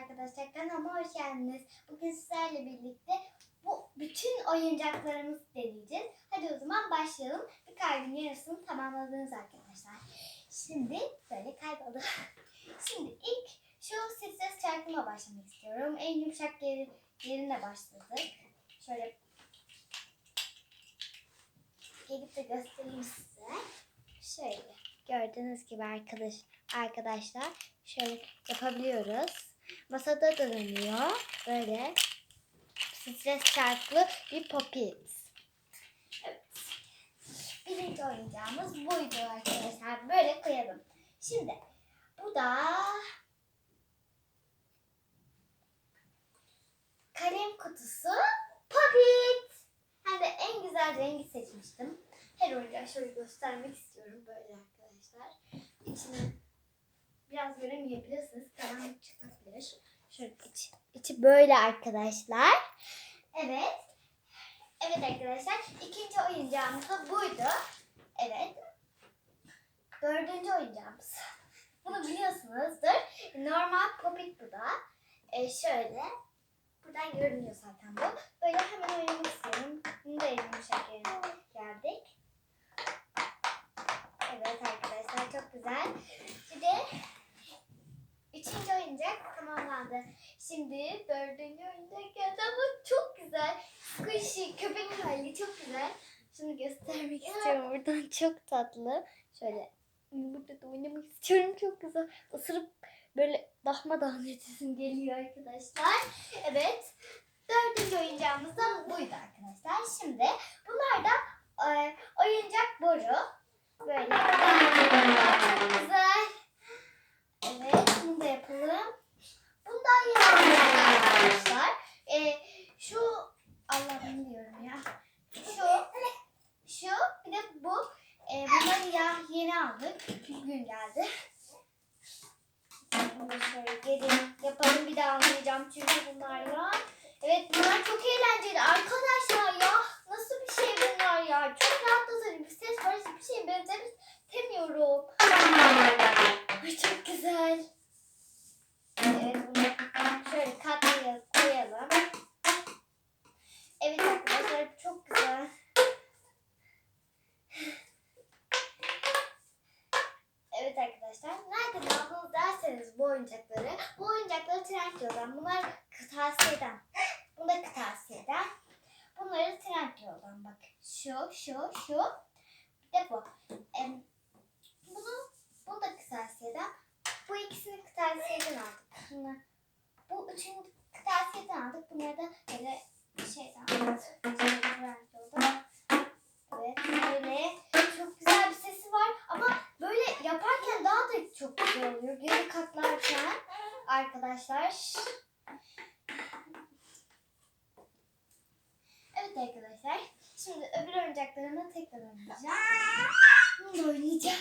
arkadaşlar kanalıma hoş geldiniz. Bugün sizlerle birlikte bu bütün oyuncaklarımızı deneyeceğiz. Hadi o zaman başlayalım. Bir kalbin yarısını tamamladınız arkadaşlar. Şimdi böyle kayboldu. Şimdi ilk şu sessiz çarkıma başlamak istiyorum. En yumuşak yeri, yerine başladık. Şöyle gelip de göstereyim size. Şöyle gördüğünüz gibi arkadaş arkadaşlar şöyle yapabiliyoruz. Masada da dönüyor. Böyle stres çarklı bir popit. Evet. Birinci oyuncağımız buydu arkadaşlar. Böyle koyalım. Şimdi bu da kalem kutusu popit. Hem de en güzel rengi seçmiştim. Her oyuncağı şöyle göstermek istiyorum böyle arkadaşlar. İçine biraz göremeyebilirsiniz. Karanlık çıkabilir. Şöyle içi, içi böyle arkadaşlar. Evet. Evet arkadaşlar. ikinci oyuncağımız da buydu. Evet. Dördüncü oyuncağımız. Bunu biliyorsunuzdur. Normal popit bu da. Ee, şöyle. Buradan görünüyor zaten bu. Böyle hemen oynamak istiyorum. Bunu da yumuşak yerine geldik. Evet arkadaşlar çok güzel. Bir oyuncak tamamlandı. Şimdi dördüncü oyuncak geldi ama çok güzel. Squishy köpek hali çok güzel. Şunu göstermek istiyorum buradan çok tatlı. Şöyle burada da oynamak istiyorum çok güzel. Isırıp böyle dahma edesim geliyor arkadaşlar. Evet. Dördüncü oyuncağımız da buydu arkadaşlar. Şimdi bunlar da e, oyuncak boru. Böyle. Çok güzel. Evet. Bunu da yapalım. Bundan yine arkadaşlar. E, şu Allah'ım diyorum ya. Şu şu bir de bu. E, bunları ya yeni aldık. Bugün geldi. Bunu şöyle geri yapalım bir daha anlayacağım çünkü bunlarla. Evet bunlar çok eğlenceli arkadaşlar ya. Nasıl bir şey bunlar ya? Çok rahatlatıcı bir ses var. Hiçbir şeye benzemiyorum. Ay çok güzel. Evet bunu şöyle katlayalım koyalım. Evet arkadaşlar çok güzel. Evet arkadaşlar, nereden aldınız derseniz bu oyuncakları, bu oyuncakları Trendyol'dan, bunlar kırtasiyeden, bunu da kırtasiyeden, bunları Trendyol'dan bak. Şu, şu, şu, bir de bu. Em, bunu, bunu da kırtasiyeden, bu ikisini kırtasiyeden aldık. Bunu, bu üçünü kırtasiyeden aldık, bunları da böyle şeyden aldık. Trendyol'dan. Evet, böyle çok güzel bir sesi var ama böyle yaparken daha da çok güzel oluyor. Geri katlarken arkadaşlar. Evet arkadaşlar. Şimdi öbür oyuncaklarımı tekrar oynayacağım. Bunu oynayacağım.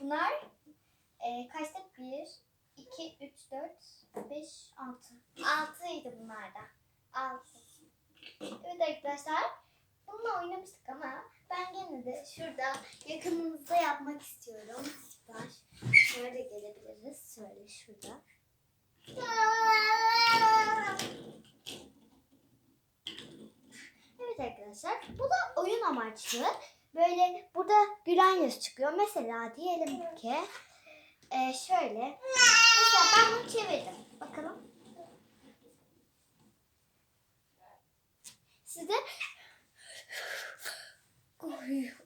Bunlar e, kaçta? 1, 2, 3, 4, 5, 6. 6'ydı bunlar da. 6. Evet arkadaşlar. Bununla oynamıştık ama ben gene de şurada yakınımızda yapmak istiyorum. Var. Şöyle gelebiliriz. Şöyle şurada. Evet arkadaşlar. Bu da oyun amaçlı. Böyle burada gülen yüz çıkıyor. Mesela diyelim ki e, şöyle. Mesela ben bunu çevirdim. Bakalım. Size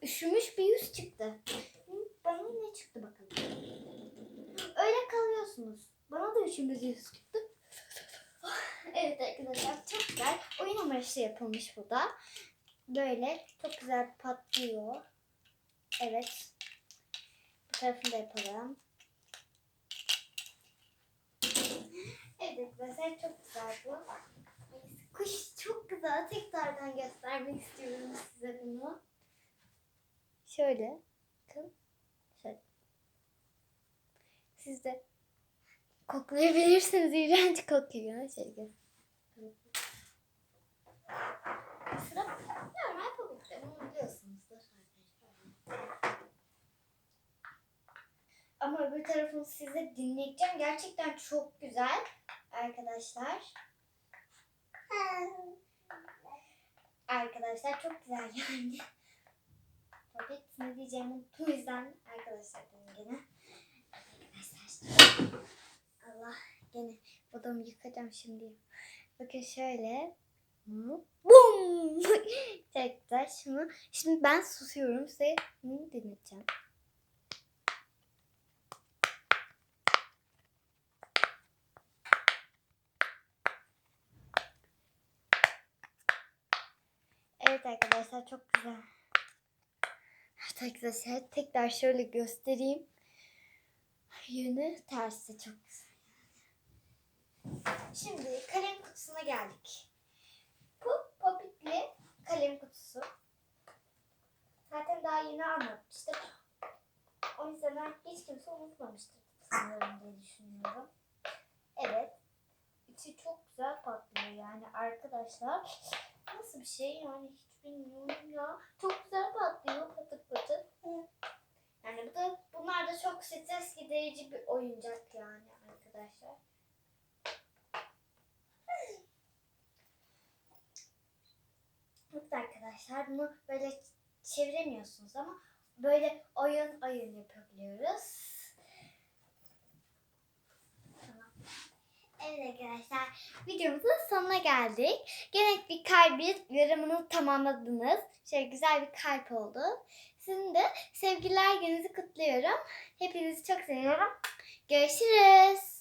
üşümüş bir yüz çıktı. Bana ne çıktı bakalım. Kalıyorsunuz. Bana da üşümüş yüz çıktı. Evet arkadaşlar çok güzel. Oyun amaçlı yapılmış bu da. Böyle çok güzel patlıyor. Evet. Bu tarafını da yapalım. Evet arkadaşlar çok güzel bu. Kuş çok güzel. Tekrardan göstermek istiyorum size bunu. Şöyle. Bakın. Şöyle. Siz de koklayabilirsiniz. İğrenç kokuyor. Şöyle normal pamukta. Bunu. Ama öbür tarafını size dinleteceğim. Gerçekten çok güzel. arkadaşlar. Arkadaşlar çok güzel yani. Tabii ne diyeceğimi. O yüzden arkadaşlar gene. Arkadaşlar. Allah gene odamı yıkacağım şimdi. Bakın şöyle. Bum! Tekrar şunu. Şimdi ben susuyorum. Size bunu dinleteceğim. Evet arkadaşlar çok güzel. Arkadaşlar tekrar şöyle göstereyim. Yönü tersi çok güzel. Şimdi kalem kutusuna geldik. Bu popitli kalem kutusu. Zaten daha yeni anlatmıştık. O yüzden hiç kimse unutmamıştır sanırım diye düşünüyorum. Evet. İçi çok güzel patlıyor yani arkadaşlar. Nasıl bir şey yani hiç bilmiyorum ya. Çok güzel patlıyor patır patır. Yani bu da bunlar da çok stres giderici bir oyuncak yani arkadaşlar. Evet arkadaşlar bunu böyle çeviremiyorsunuz ama böyle oyun oyun yapabiliyoruz. Evet arkadaşlar videomuzun sonuna geldik. Gene bir kalbi yorumunu tamamladınız. Şöyle güzel bir kalp oldu. Sizin de sevgililer gününüzü kutluyorum. Hepinizi çok seviyorum. Görüşürüz.